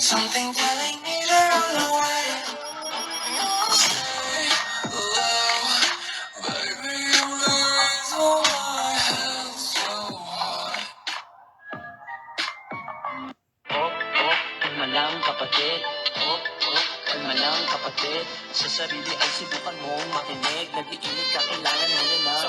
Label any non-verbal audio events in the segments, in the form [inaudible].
Something telling me to run away. Oh, baby, you're the reason why so hard. Oh, oh, kalma lang kapatid. Oh, oh, kalma lang kapatid. Sa sarili ay subukan mong makinig. Nag-iinit ka, kailangan mo na. Sa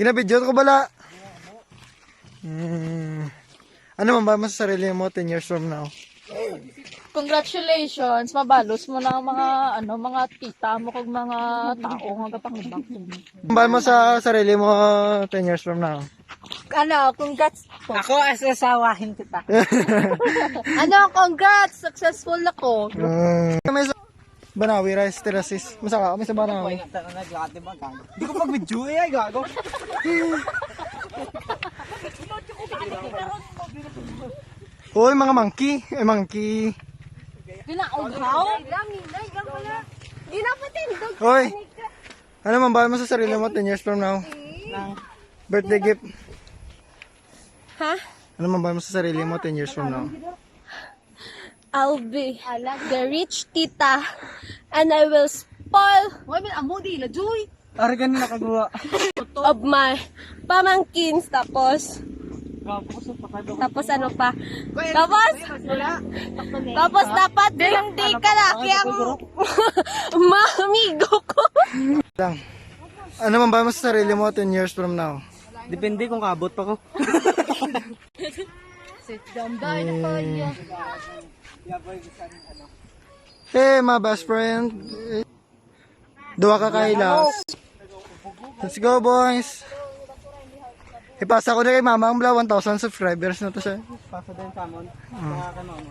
Ginabidyo ko bala. Hmm. Ano man ba mo sa sarili mo 10 years from now? Congratulations, mabalos mo na ang mga ano mga tita mo kag mga tao nga kapangibang. Ano ba mo sa sarili mo 10 years from now? Ano, congrats. Ako as asawahin kita. [laughs] [laughs] Ano, congrats, successful ako. Hmm. Banawi rice terraces. Masaka kami sa Banawi. Di ko pag video eh, ay gago. Hoy mga monkey, eh monkey. Ginaughaw? Ginapatindog. Hoy. Ano man ba mo sa sarili mo 10 years from now? Birthday gift. Ha? Ano man ba mo sa sarili mo 10 years from now? I'll be the rich tita and I will spoil Ara ganun nakagawa. of my pamangkins. Tapos tapos ano pa? Tapos tapos dapat hindi. ka laki ang mamigo ko. Lang. Ano man ba mo sa sarili mo 10 years from now? Depende kung kabot pa ko. Hey, my best friend. Dua ka kailas. Let's go, boys. Ipasa ko na kay mama ang bla 1,000 subscribers na to siya. Pasa din sa amon. Kanon.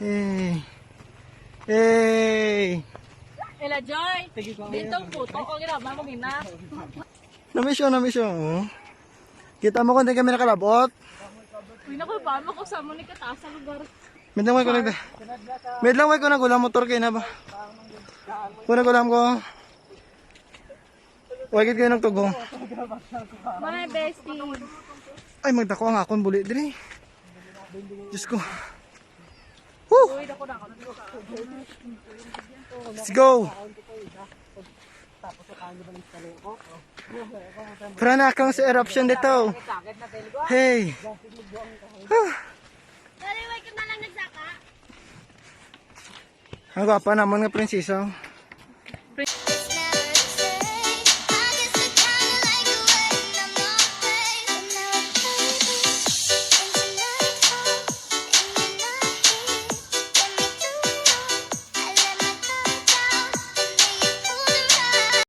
Hey. Hey. Ela Joy dito puto ko ginama mo gina Namiss yun, namiss yun. oh. Kita mo kung di kami nakalabot. Uy, naku, paano ko sa mo ni kataas sa lugar? Med lang way ko nagda. Med lang way ko nagulang motor kay na ba. Kung nagulang ko. Wag kayo nagtugo. My bestie. Ay magdako ang akon buli diri. Diyos ko. Woo! Let's go! Para na akong sa eruption dito. Hey! Daliway ka na lang nagsaka. Ang gwapa naman nga prinsesa.